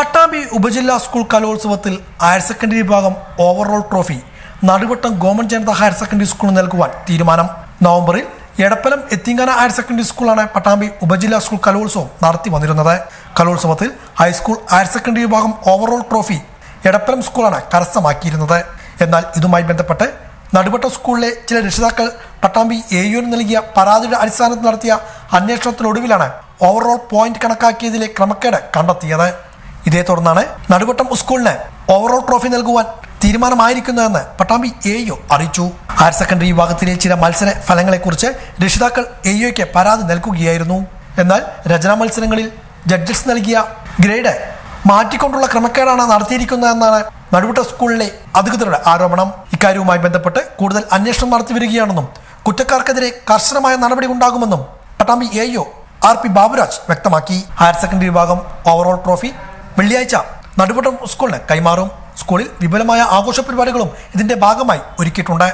പട്ടാമ്പി ഉപജില്ലാ സ്കൂൾ കലോത്സവത്തിൽ higher secondary വിഭാഗം overall trophy Naduvattam government Janatha higher secondary സ്കൂളിന് നൽകുവാൻ തീരുമാനം. നവംബറിൽ എടപ്പലം എത്തിങ്കാന ഹയർ സെക്കൻഡറി സ്കൂളാണ് പട്ടാമ്പി ഉപജില്ലാ സ്കൂൾ കലോത്സവം നടത്തി വന്നിരുന്നത്. കലോത്സവത്തിൽ ഹൈസ്കൂൾ ഹയർ സെക്കൻഡറി വിഭാഗം ഓവറോൾ ട്രോഫി എടപ്പലം സ്കൂളാണ് കരസ്ഥമാക്കിയിരുന്നത്. എന്നാൽ ഇതുമായി ബന്ധപ്പെട്ട് നടുവട്ടം സ്കൂളിലെ ചില രക്ഷിതാക്കൾ പട്ടാമ്പി എ യുവിന് നൽകിയ പരാതിയുടെ അടിസ്ഥാനത്തിൽ നടത്തിയ അന്വേഷണത്തിനൊടുവിലാണ് ഓവറോൾ പോയിന്റ് കണക്കാക്കിയതിലെ ക്രമക്കേട് കണ്ടെത്തിയത്. ഇതേ തുടർന്നാണ് നടുവട്ടം സ്കൂളിന് ഓവറോൾ ട്രോഫി നൽകുവാൻ തീരുമാനമായിരിക്കുന്നതെന്ന് പട്ടാമ്പി എ യു അറിയിച്ചു. ഹയർ സെക്കൻഡറി വിഭാഗത്തിലെ ചില മത്സര ഫലങ്ങളെക്കുറിച്ച് രക്ഷിതാക്കൾ എ യുക്ക് പരാതി നൽകുകയായിരുന്നു. എന്നാൽ രചനാ മത്സരങ്ങളിൽ ജഡ്ജസ് നൽകിയ ഗ്രേഡ് മാറ്റിക്കൊണ്ടുള്ള ക്രമക്കേടാണ് നടത്തിയിരിക്കുന്നതെന്നാണ് നടുവട്ട സ്കൂളിലെ അധികൃതരുടെ ആരോപണം. ഇക്കാര്യവുമായി ബന്ധപ്പെട്ട് കൂടുതൽ അന്വേഷണം നടത്തി വരികയാണെന്നും കുറ്റക്കാർക്കെതിരെ കർശനമായ നടപടി ഉണ്ടാകുമെന്നും Pattambi A U R P Baburaj വ്യക്തമാക്കി. ഹയർ സെക്കൻഡറി വിഭാഗം ഓവറോൾ ട്രോഫി വെള്ളിയാഴ്ച നടുവട്ടം സ്കൂളിന് കൈമാറും. സ്കൂളിൽ വിപുലമായ ആഘോഷ പരിപാടികളും ഇതിന്റെ ഭാഗമായി ഒരുക്കിയിട്ടുണ്ട്.